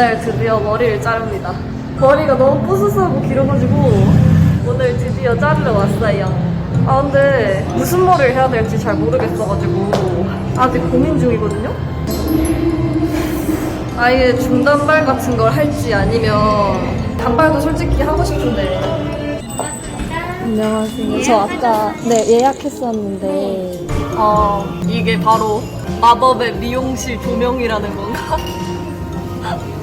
오늘 드디어 머리를 자릅니다. 머리가 너무 뿌스스하고 길어가지고 오늘 드디어 자르러 왔어요. 아 근데 무슨 머리를 해야 될지 잘 모르겠어가지고 아직 고민 중이거든요. 아예 중단발 같은 걸 할지 아니면 단발도 솔직히 하고 싶은데. 안녕하세요. 저 아까 네 예약했었는데 어 이게 바로 마법의 미용실 조명이라는 건가?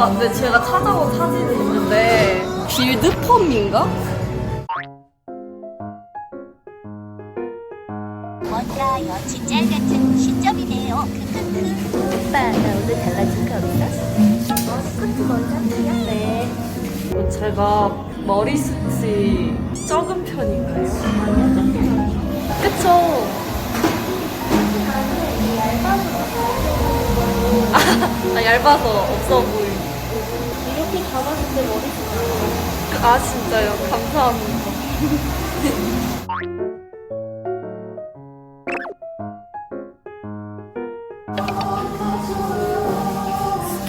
아, 근데 제가 찾아본 사진이 있는데 빌드펌인가? 뭔가요? 진짜 같은 시점이네요. 크크크. 오빠, 나 오늘 달라진 거 없어? 머리끝도 먼저 할게요. 네. 뭐 제가 머리숱이 적은 편인가요? 그쵸? 아, 얇아서 없어 보이. 감았을 때 머리숱 아, 진짜요? 감사합니다.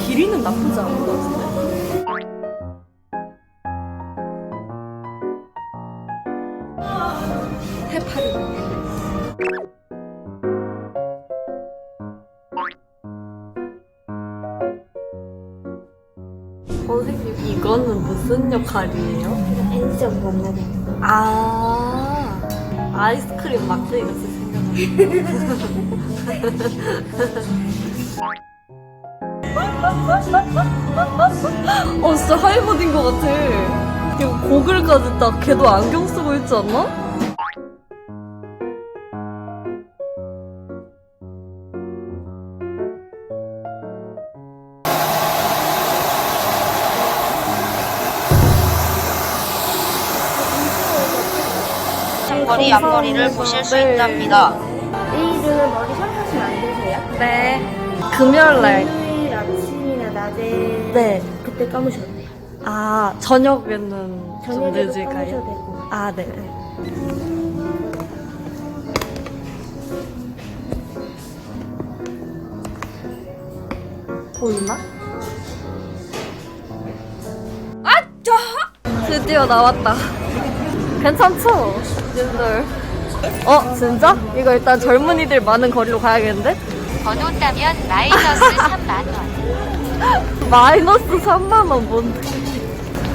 길이는 나쁘지 않은 것 같은데? 선생님, 이거는 무슨 역할이에요? 엔지적 만나는 아, 아이스크림 막대기 같이 생겼네. 어, 진짜 하이버딘 것 같아. 이거 고글까지 딱 걔도 안경 쓰고 있지 않나? 머리 앞머리를 보실 수 네. 있답니다. 내일은 머리 설하시면 안 되세요? 네. 금요일날. 토요일 아침이나 낮에 네. 그때 감으셔도 돼요. 아, 저녁에는 좀 저녁에도 감으셔도 늦을까요? 되고. 아, 네. 네. 보이나? 아, 짜! 드디어 나왔다. 괜찮죠? 님들. 어, 진짜? 이거 일단 젊은이들 많은 거리로 가야겠는데? 번호 따면 마이너스 3만원. 마이너스 3만원 뭔데?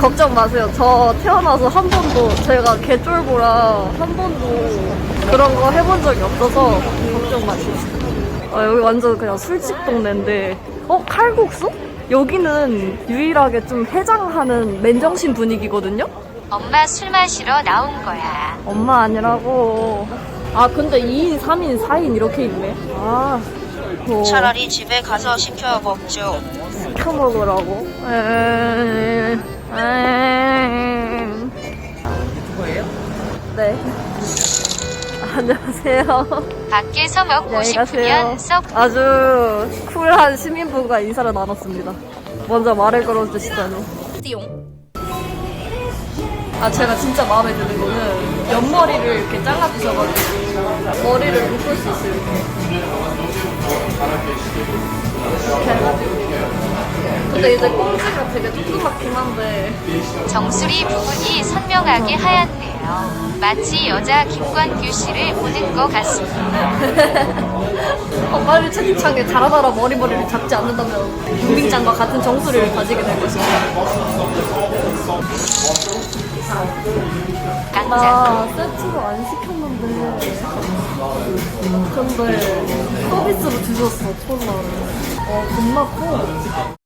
걱정 마세요. 저 태어나서 한 번도 제가 개쫄보라 한 번도 그런 거 해본 적이 없어서 걱정 마세요. 아, 여기 완전 그냥 술집 동네인데 어? 칼국수? 여기는 유일하게 좀 해장하는 맨정신 분위기거든요? 엄마 술 마시러 나온 거야. 엄마 아니라고. 아 근데 2인, 3인, 4인 이렇게 있네. 아. 뭐. 차라리 집에 가서 시켜 먹죠. 시켜 먹으라고. 에이, 에이. 유튜버예요? 네. 안녕하세요. 밖에서 먹고 가세요. 싶으면 썩 아주 쿨한 시민분과 인사를 나눴습니다. 먼저 말을 걸어주시다니. 띠용. 아, 제가 진짜 마음에 드는 거는 옆머리를 이렇게 잘라주셔가지고 머리를 묶을 수 있어요. 이렇게 해가지고. 근데 이제 꽁지가 되게 조그맣긴 한데 정수리 부분이 선명하게 하얗네요. 마치 여자 김광규 씨를 보는 것 같습니다. 어, 빨리 채팅창에 자라나라 머리머리를 잡지 않는다면 윤빙장과 같은 정수리를 가지게 될 것입니다. 나 세트로 안 시켰는데. 근데 서비스로 주셨어 톤라를. 어 겁나 커